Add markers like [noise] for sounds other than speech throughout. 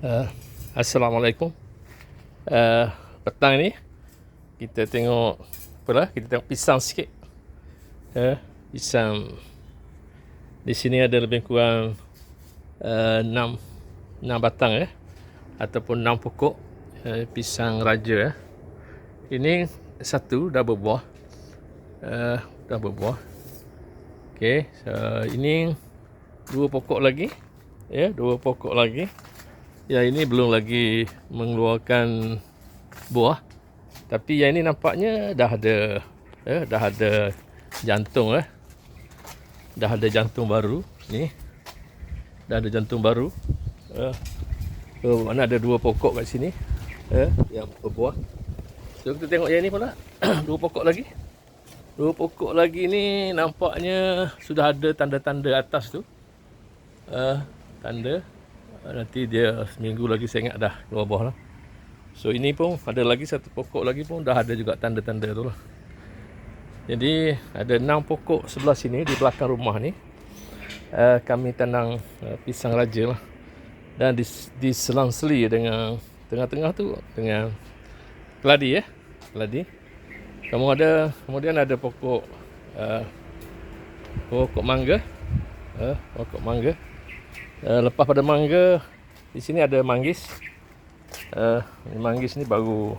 Uh, Assalamualaikum. Uh, petang ni kita tengok apa lah? Kita tengok pisang sikit. Uh, pisang di sini ada lebih kurang uh, 6 6 batang ya. Ataupun 6 pokok uh, pisang raja ya. Ini satu dah berbuah. Uh, dah berbuah. Okey, so, ini dua pokok lagi. Ya, dua pokok lagi. Ya ini belum lagi mengeluarkan buah. Tapi yang ini nampaknya dah ada eh, dah ada jantung eh. Dah ada jantung baru ni. Dah ada jantung baru. Eh. Oh, mana ada dua pokok kat sini. Eh, yang berbuah. So kita tengok yang ni pula. [coughs] dua pokok lagi. Dua pokok lagi ni nampaknya sudah ada tanda-tanda atas tu. Uh, tanda nanti dia seminggu lagi saya ingat dah keluar buah lah. So ini pun ada lagi satu pokok lagi pun dah ada juga tanda-tanda tu lah. Jadi ada enam pokok sebelah sini di belakang rumah ni. Uh, kami tanam uh, pisang raja lah. Dan di, selang-seli dengan tengah-tengah tu dengan keladi ya. Keladi. Kamu ada kemudian ada pokok uh, pokok mangga. Uh, pokok mangga. Uh, lepas pada mangga di sini ada manggis. Uh, manggis ni baru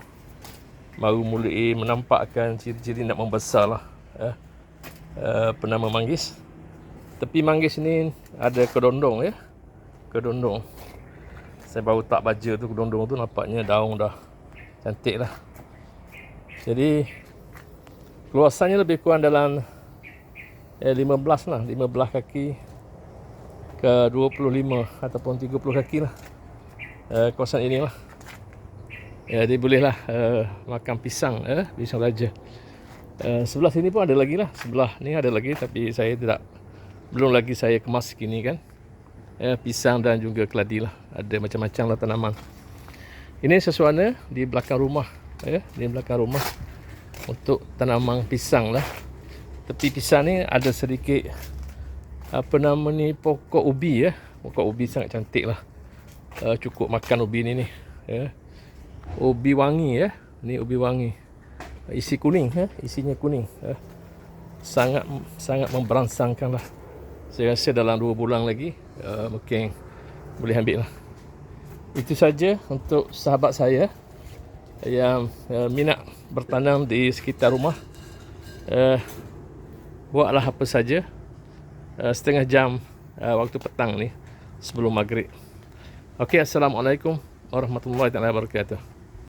baru mulai menampakkan ciri-ciri nak membesar lah. Uh, uh, penama manggis. Tepi manggis ni ada kedondong ya. Kedondong. Saya baru tak baca tu kedondong tu nampaknya daun dah cantik lah. Jadi luasannya lebih kurang dalam eh, 15 lah. 15 kaki ke 25 ataupun 30 kaki lah. Uh, kawasan ini lah ya, jadi bolehlah uh, makan pisang uh, pisang raja. Uh, sebelah sini pun ada lagi lah. Sebelah ni ada lagi tapi saya tidak belum lagi saya kemas kini kan. Uh, pisang dan juga keladi lah. Ada macam-macam lah tanaman. Ini sesuatu di belakang rumah ya, di belakang rumah untuk tanaman pisang lah. Tepi pisang ni ada sedikit apa nama ni? Pokok ubi ya. Pokok ubi sangat cantik lah. Uh, cukup makan ubi ni ni ya. Ubi wangi ya. Ni ubi wangi. Isi kuning ya. Isinya kuning ya. sangat sangat memberansangkan lah. Saya rasa dalam 2 bulan lagi uh, mungkin boleh ambil lah. Itu saja untuk sahabat saya yang uh, minat bertanam di sekitar rumah. Uh, buatlah apa saja uh, setengah jam uh, waktu petang ni sebelum maghrib. Okey, assalamualaikum warahmatullahi wabarakatuh.